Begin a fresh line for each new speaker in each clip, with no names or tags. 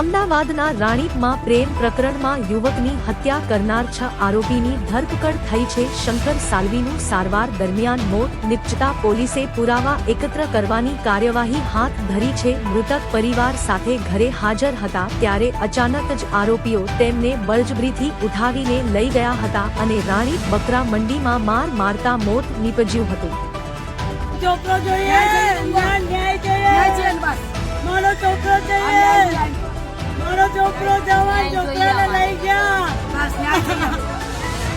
અમદાવાદના રાણીપમાં પ્રેમ પ્રકરણમાં યુવકની હત્યા કરનાર છ આરોપીની ધરપકડ થઈ છે શંકર સાલ્વીનું સારવાર દરમિયાન મોત નિપજતા પોલીસે પુરાવા એકત્ર કરવાની કાર્યવાહી હાથ ધરી છે. મૃતક પરિવાર સાથે ઘરે હાજર હતા ત્યારે અચાનક જ આરોપીઓ તેમને બળજબરીથી ઉઠાવીને લઈ ગયા હતા અને રાણીપ બકરા મંડીમાં માર મારતા મોત નીપજ્યું હતું.
છોકરો જોઈએ ન્યાય ન્યાય જોઈએ. મારો છોકરો જોઈએ. મારો છોકરો જવાન છોકરાને લઈ ગયા.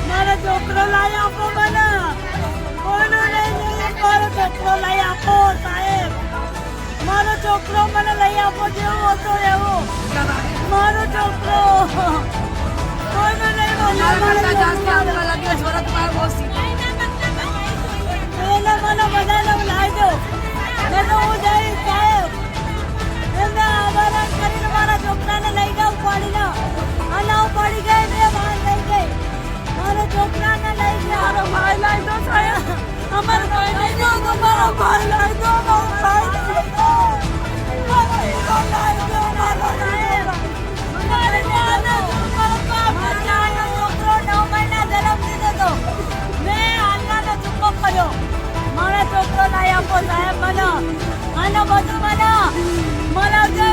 મારો છોકરો લઈ આપો મને. કોનો નહીં મારો છોકરો લઈ આપો સાહેબ. મારો છોકરો મને લઈ આપો જેવો હતો એવો. મારો છોકરો. કોઈનું મારા છોકરો આપો સાહેબ મને અને બધું મને મને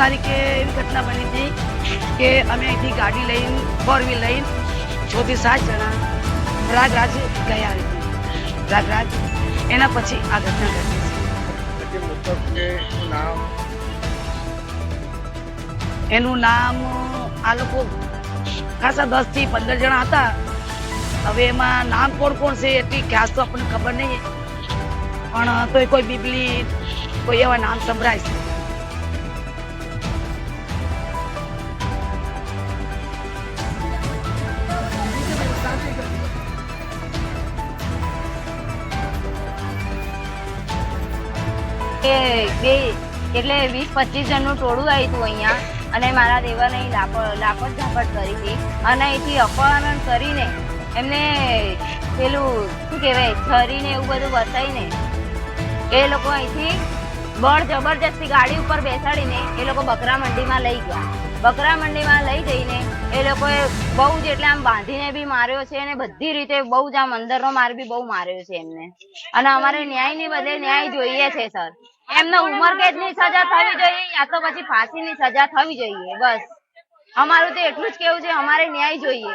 તારીખે એવી ઘટના બની હતી કે અમે અહીંથી ગાડી લઈને ફોર વ્હીલ લઈને છ થી સાત જણા પ્રયાગરાજ ગયા હતી. પ્રયાગરાજ એના પછી આ ઘટના ઘટી
એનું નામ?
આ લોકો ખાસા દસથી પંદર જણા હતા. હવે એમાં નામ કોણ કોણ છે એટલી ખાસ તો આપણને ખબર નહીં. પણ તો કોઈ બીબલી કોઈ એવા નામ સંભળાય છે.
કે બે એટલે વીસ, પચીસ જણનું ટોળું આવ્યું હતું અહીંયા અને મારા દેવાને અહીં લાપડ ઝાપડ કરી હતી. અને અહીંથી અપહરણ કરીને એમને પેલું, શું કહેવાય છરીને એવું બધું વસાવીને એ લોકો અહીંથી બળ જબરજસ્તી ગાડી ઉપર બેસાડીને એ લોકો બકરા મંડીમાં લઈ ગયા. બકરા મંડીમાં લઈ જઈને એ લોકોએ બહુ જ એટલે આમ બાંધીને બી માર્યો છે અને બધી રીતે બહુ જ આમ અંદરનો માર બી બહુ માર્યો છે એમને. અને અમારે ન્યાયની બદલે ન્યાય જોઈએ છે, સર. એમને ઉમર કેદની સજા થવી જોઈએ યા તો પછી ફાંસીની સજા થવી જોઈએ, બસ. અમારું તો એટલું જ કેવું છે, અમારે ન્યાય જોઈએ.